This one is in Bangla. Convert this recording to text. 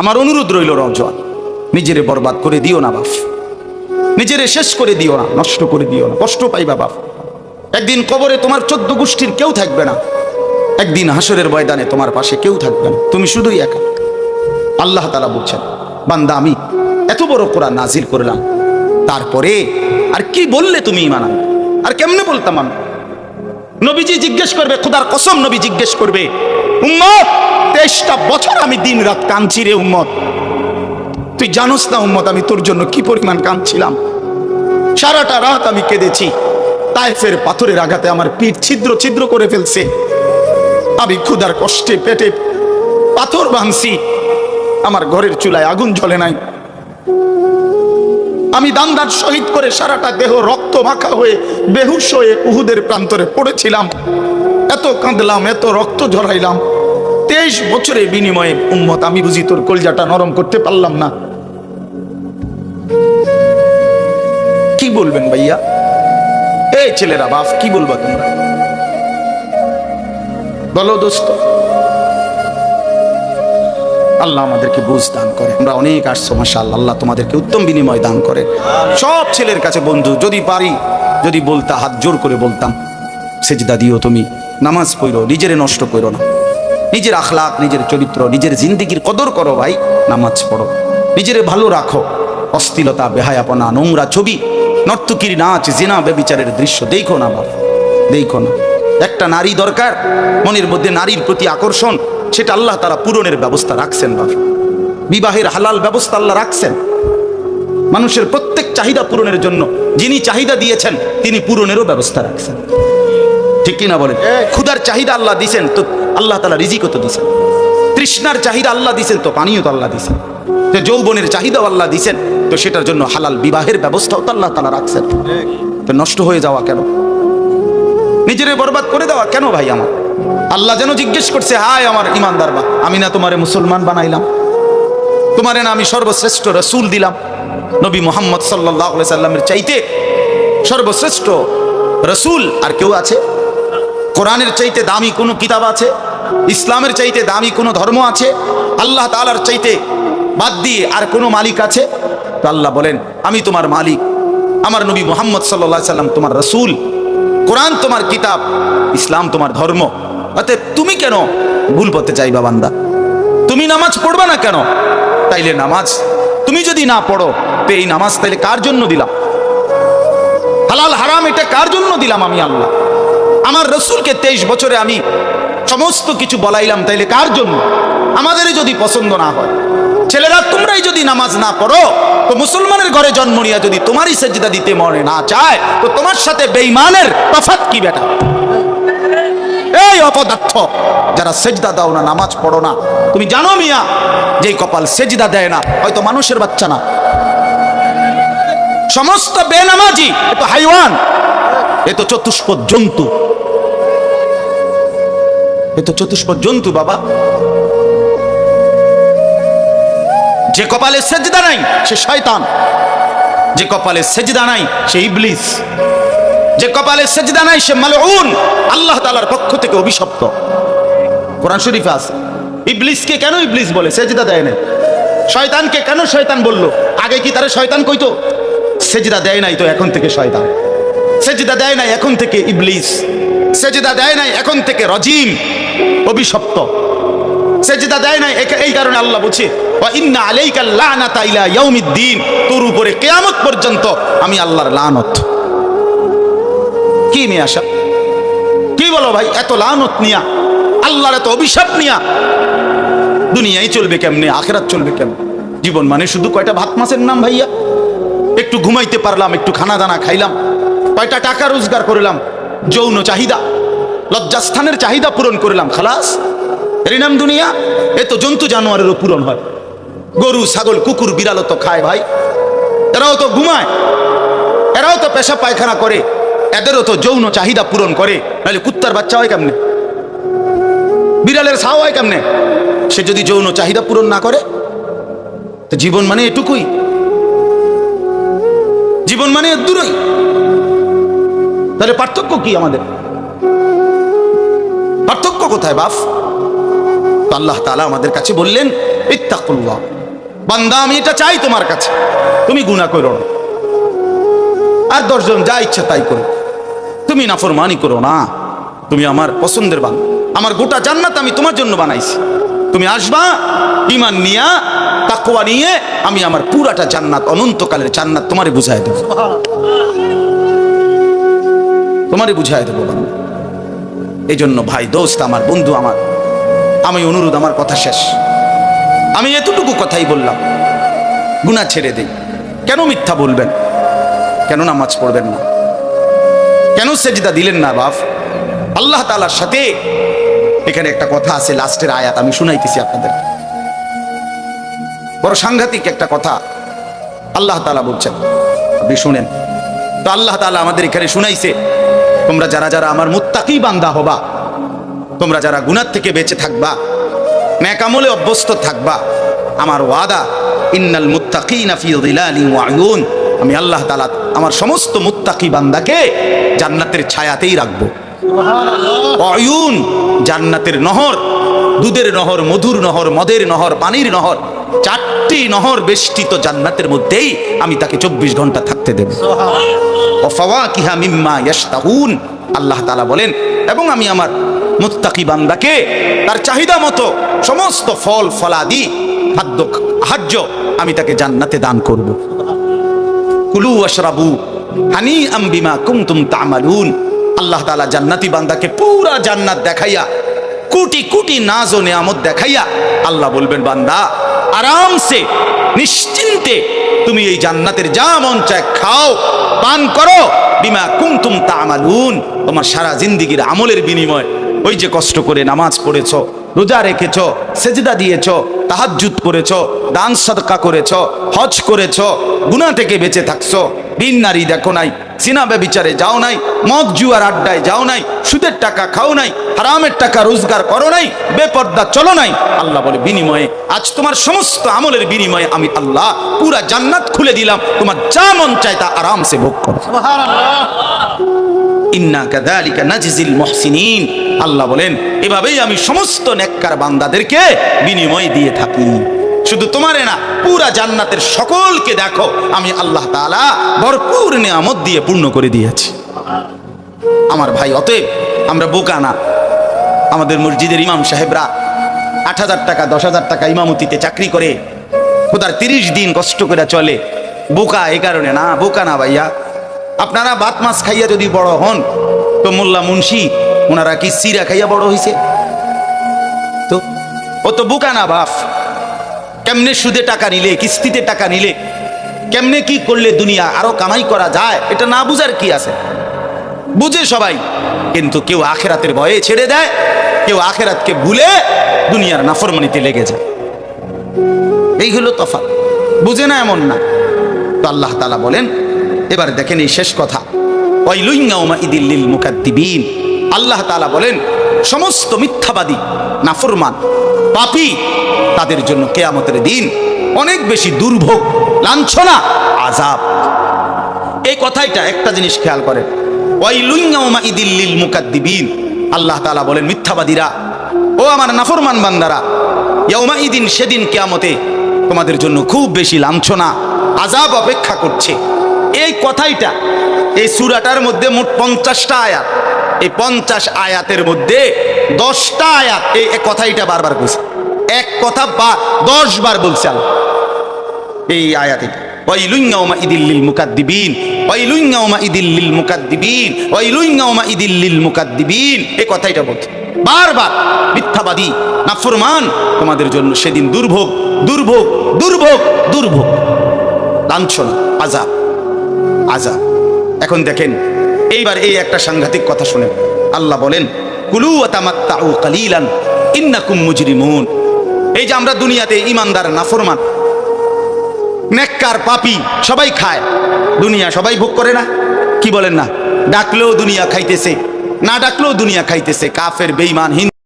আমার অনুরোধ রইল রজওয়ান নিজেরে বরবাদ করে দিও না বাপ। নিজেরে শেষ করে দিও না, নষ্ট করে দিও না, কষ্ট পাইবা বাপ। একদিন কবরে তোমার চোদ্দ গোষ্ঠীর কেউ থাকবে না। একদিন হাসরের ময়দানে তোমার পাশে কেউ থাকবে না। তুমি শুধুই একা। আল্লাহ তালা বলছেন, বান্দা, আমি এত বড় কোরআন নাজির করলাম। তারপরে আর কি বললে তুমি ইমান আর কেমনে বলতাম আমি? নবীজি জিজ্ঞেস করবে, খুদার কসম নবী জিজ্ঞেস করবে, উম্মত তেইশটা বছর আমি দিন রাত কাঁদছি রে উম্মত। তুই জানোস না উম্মত, আমি তোর জন্য কি পরিমাণ কাঁদছিলাম? সারাটা রাত আমি কেঁদেছি। তাইফের পাথরের আঘাতে আমার পিঠ ছিদ্র ছিদ্র করে ফেলছে। আমি ক্ষুধার কষ্টে পেটে পাথর ভাঙছি। আমার ঘরের চুলায় আগুন জ্বলে নাই। আমি দান্দার শহীদ করে সারাটা দেহ রক্ত মাখা হয়ে বেহুশ হয়ে উহুদের প্রান্তরে পড়েছিলাম। এত কাঁদলাম, এত রক্ত ঝরাইলাম। তেইশ বছরের বিনিময়ে উম্মত, আমি বুঝি তোর কলজাটা নরম করতে পারলাম না। কি বলবেন ভাইয়া? এই ছেলেরা, বাপ, কি বলবা তোমরা? বলো দোস্ত। আল্লাহ আমাদেরকে বুঝ দান করে, আমরা অনেক আসছো মাসা আল্লাহ তোমাদেরকে উত্তম বিনিময় দান করে। সব ছেলের কাছে বন্ধু, যদি পারি, যদি বলতা, হাত জোর করে বলতাম, সেজদা দিও তুমি, নামাজ পড়ো, নিজেরে নষ্ট করো না। নিজের আখলাক নিজের চরিত্র, নিজের জিন্দিগির কদর করো ভাই, নামাজ পড়ো। নিজেরে ভালো রাখো। অস্থিলতা, বেহায়াপনা, নোংরা ছবি, নর্তকির নাচ, জিনা বেবিচারের দৃশ্য, দেখো না বাবা, দেখো না। একটা নারী দরকার, মনের মধ্যে নারীর প্রতি আকর্ষণ, সেটা আল্লাহ তারা পূরণের ব্যবস্থা রাখছেন বাবা। বিবাহের হালাল ব্যবস্থা আল্লাহ রাখছেন। মানুষের প্রত্যেক চাহিদা পূরণের জন্য, যিনি চাহিদা দিয়েছেন, তিনি পূরণেরও ব্যবস্থা রাখছেন। ঠিক কিনা বলেন? ক্ষুধার চাহিদা আল্লাহ দিছেন তো আল্লাহ তালা রিজিকও তো দিছেন। তৃষ্ণার চাহিদা আল্লাহ দিছেন তো পানীয় তো আল্লাহ দিছেন। যে যৌবনের চাহিদাও আল্লাহ দিছেন তো সেটার জন্য হালাল বিবাহের ব্যবস্থাও তো আল্লাহ তালা রাখছেন। তো নষ্ট হয়ে যাওয়া কেন? নিজেরে বরবাদ করে দেওয়া কেন ভাই আমার? আল্লাহ যেন জিজ্ঞেস করছে হায় আমার ইমানদার বা আমি না তোমারে মুসলমান বানাইলাম। তোমারে না আমি সর্বশ্রেষ্ঠ রসুল দিলাম। নবী মোহাম্মদ সাল্লাহ সাল্লামের চাইতে সর্বশ্রেষ্ঠ রসুল আর কেউ আছে? কোরআনের চাইতে দামি কোনো কিতাব আছে? ইসলামের চাইতে দামি কোনো ধর্ম আছে? আল্লাহ তালার চাইতে বাদ দিয়ে আর কোনো মালিক আছে? তো আল্লাহ বলেন, আমি তোমার মালিক। আমার নবী মোহাম্মদ সাল্লাহ সাল্লাম তোমার রসুল। কোরআন তোমার কিতাব, ইসলাম তোমার ধর্ম। অতএব তুমি কেন ভুল পথে চাইবা বান্দা? তুমি নামাজ পড়বা না কেন? তাইলে নামাজ। তুমি যদি না পড়ো, তো এই নামাজ তাইলে কার জন্য দিলাম? হালাল হারাম এটা কার জন্য দিলাম আমি আল্লাহ? আমার রসুলকে তেইশ বছরে আমি সমস্ত কিছু বলাইলাম, তাইলে কার জন্য? আমাদেরই যদি পছন্দ না হয়। ছেলেরা, তোমরাই যদি নামাজ না পড়ো, তো মুসলমানের ঘরে জন্ম নিয়ে যদি তোমারই সেজদা দিতে মনে না চায়, তো তোমার সাথে বেইমানের তফাত কি বেটা? এই অপদার্থ, যারা সেজদা দাও না, নামাজ পড়ো না। তুমি জানো মিয়া, যেই কপাল সেজদা দেয় না, হয়তো মানুষের বাচ্চা না। সমস্ত বেনামাজি, এ তো হাইওয়ান, এ তো চতুষ্পদ জন্তু। তো চতুষ্পদ জন্তু, বাবা। যে কপালে সেজদা নাই, সে শয়তান। যে কপালে সেজদা নাই, সে ইবলিস। যে কপালে সেজদা নাই, সে মালউন। আল্লাহ তাআলার পক্ষ থেকে অভিশপ্ত। কোরআন শরীফে আছে, ইবলিসকে কেন ইবলিস বলে? সেজদা দেয় না শয়তানকে কেন শয়তান বলল? আগে কি তারা শয়তান কইতো? সেজদা দেয় নাই তো এখন থেকে শয়তান। সেজদা দেয় নাই এখন থেকে ইবলিস। সেজদা দেয় নাই এখন থেকে রজিম। অভিশপ্ত। সেজদা দেয় নাই এই কারণে আল্লাহ বলছে ইন্না আলাইকা তোর উপরে কিয়ামত পর্যন্ত আমি আল্লাহর লানত। কি নিয়ে আসা? কি বলো ভাই, এত লানত নিয়া, আল্লাহর এত অভিশাপ নিয়া, দুনিয়ায় চলবে কেমনে, আখেরাত চলবে কেমনে? জীবন মানে শুধু কয়টা ভাত মাছের নাম ভাইয়া? একটু ঘুমাইতে পারলাম, একটু খানা দানা খাইলাম, কয়টা টাকা রোজগার করলাম, যৌন চাহিদা লজ্জাস্থানের চাহিদা পূরণ করলাম, খালাস। এরই নাম দুনিয়া, এ তো জন্তু জানোয়ারেরও পূরণ হয়। গরু, ছাগল, কুকুর, বিড়ালও তো খায় ভাই। এরাও তো ঘুমায়, এরাও তো পেশা পায়খানা করে, এদেরও তো যৌন চাহিদা পূরণ করে। নাহলে কুত্তার বাচ্চা হয় কেমনে? বিড়ালের ছাও হয় কেমনে? সে যদি যৌন চাহিদা পূরণ না করে, তো জীবন মানে এটুকুই। জীবন মানে দূরই। তাহলে পার্থক্য কি আমাদের? কোথায় বাপ? আল্লাহ তালা আমাদের কাছে বললেন, ইত্তাকুল্লাহ। বান্দা, আমি এটা চাই তোমার কাছে। তুমি গুনাহ করো না। আর দশজন যা ইচ্ছা তাই করো। তুমি নাফরমানি করো না। তুমি আমার পছন্দের বান আমার গোটা জান্নাত আমি তোমার জন্য বানাইছি। তুমি আসবা ইমান নিয়া তাকুয়া নিয়ে আমি আমার পুরাটা জান্নাত, অনন্তকালের জান্নাত তোমারে বুঝাই দেব। তোমারে বুঝাই দেবো বান্দা। এই জন্য ভাই, দোস্ত আমার, বন্ধু আমার, আমি অনুরোধ, আমার কথা শেষ। আমি এতটুকু কথাই বললাম গুণা ছেড়ে দেই। কেন মিথ্যা বলবেন? কেন নামাজ পড়বেন না? কেন সেজদা দিলেন না, বাপ? আল্লাহ তালার সাথে এখানে একটা কথা আছে, লাস্টের আয়াত, আমি শুনাইতেছি আপনাদের। বড় সাংঘাতিক একটা কথা, আল্লাহ তালা বলছেন। আপনি শুনেন। তো আল্লাহ তালা আমাদের এখানে শুনাইছে তোমরা যারা যারা আমার মুত্তাকি বান্দা হবা তোমরা যারা গুনার থেকে বেঁচে থাকবা ন্যাকামলে অভ্যস্ত থাকবা আমার ওয়াদা ইন্নাল ওয়া আয়ুন আমি আল্লাহ তাআলা আমার সমস্ত মুত্তাকি বান্দাকে জান্নাতের ছায়াতেই রাখব। অয়ুন জান্নাতের নহর দুধের নহর মধুর নহর মদের নহর পানির নহর চারটি নহর বেষ্টিত জান্নাতের মধ্যেই আমি তাকে চব্বিশ ঘণ্টা থাকতে দেব। আল্লাহ তাআলা বলেন, এবং আমি আমার মুত্তাকি বান্দাকে তার চাহিদা মতো সমস্ত ফল, ফলাদি, খাদ্য হাজ্য আমি তাকে জান্নাতে দান করব। কুলু আশরাবু হানি আম বিমা কুমতুম তামালুন। আল্লাহ তালা জান্নাতি বান্দাকে পুরা জান্নাত দেখাইয়া, কোটি কোটি নাজ ও নেয়ামত দেখাইয়া আল্লাহ বলবেন, বান্দা, আরামসে, নিশ্চিন্তে তুমি এই জান্নাতের যা মন চায় খাও, পান করো। বিমা কুমতুম তামালুন। তোমার সারা জিন্দিগির আমলের বিনিময়। ওই যে কষ্ট করে নামাজ পড়েছ, রোজা রেখেছ, সেজদা দিয়েছ তাহাজুত করেছ, দান সদকা করেছ, হজ করেছ গুনা থেকে বেঁচে থাকছো। বিন নারী দেখো নাই সিনা ব্যবিচারে যাও নাই, মদ জুয়ার আড্ডায় যাও নাই, সুদের টাকা খাও নাই, হারামের টাকা রোজগার করো নাই, বেপর্দা চলো নাই। আল্লাহ বলে, বিনিময়ে, আজ তোমার সমস্ত আমলের বিনিময়ে আমি আল্লাহ পুরা জান্নাত খুলে দিলাম, তোমার যা মন চায় তা আরামসে ভোগ করো। নাজিজিল আল্লাহ বলেন, এভাবেই আমি সমস্ত নেককার বান্দাদেরকে বিনিময় দিয়ে থাকি। শুধু তোমারে না, পুরা জান্নাতের সকলকে দেখো। আমি আল্লাহ তাআলা ভরপুর নিয়ামত দিয়ে পূর্ণ করে দিয়েছি। আমার ভাই, অতএব আমরা বোকা না। আমাদের মসজিদের ইমাম সাহেবরা আট হাজার টাকা, দশ হাজার টাকা ইমামতিতে চাকরি করে, খোদার তিরিশ দিন কষ্ট করে চলে। বোকা এ কারণে না, বোকা না ভাইয়া। আপনারা ভাত মাছ খাইয়া যদি বড় হন, তো মোল্লা মুন্সি, ওনারা কি সিরা খাইয়া বড় হয়েছে তো, ও তো বোকা না বাপ। কেমনে সুদে টাকা নিলে, কিস্তিতে টাকা নিলে, কেমনে কি করলে দুনিয়া আরও কামাই করা যায়, এটা না বুঝার কি আছে? বুঝে সবাই, কিন্তু কেউ আখেরাতের ভয়ে ছেড়ে দেয়, কেউ আখেরাতকে ভুলে দুনিয়ার নাফরমানিতে লেগে যায়। এই হলো তফাৎ। বুঝে না এমন না? তো আল্লাহ তালা বলেন, এবার দেখেন এই শেষ কথা। ওয়াইলুইঙ্গাউমা ইদিল্লিল মুকাদ্দিবিন। আল্লাহ তালা বলেন সমস্ত মিথ্যাবাদী, নাফরমান, পাপী তাদের জন্য কেয়ামতের দিন অনেক বেশি দুর্ভোগ, লাঞ্ছনা আজাব এই কথাইটা একটা জিনিস খেয়াল করেন। ওয়াইলুইঙ্গাউমা ইদিল্লিল মুকাদ্দিবিন। আল্লাহ তাআলা বলেন, মিথ্যাবাদীরা, ও আমার নাফরমান বান্দারা, ইয়াউমা ইদিন সেদিন কেয়ামতে তোমাদের জন্য খুব বেশি লাঞ্ছনা আজাব অপেক্ষা করছে। এই কথাইটা, এই সূরাটার মধ্যে মোট পঞ্চাশটা আয়াত। এই পঞ্চাশ আয়াতের মধ্যে দশটা আয়াত, এই কথাইটা বারবার কইছে এক কথা বা দশ বার বলছে আল্লাহ। এই আয়াতে কথাইটা বলছে। বারবার তোমাদের জন্য সেদিন দুর্ভোগ দুর্ভোগ দুর্ভোগ দুর্ভোগ। লাঞ্ছনা, আজাব আজাব। এখন দেখেন এইবার এই একটা সাংঘাতিক কথা শুনে। আল্লাহ বলেন, কুলু এই যে আমরা দুনিয়াতে ইমানদার নাফরমান, নেককার, পাপি, সবাই খায়। দুনিয়া সবাই ভোগ করে না। কি বলেন না? ডাকলেও দুনিয়া খাইতেছে, না ডাকলেও দুনিয়া খাইতেছে। কাফের বেইমান হিন্দু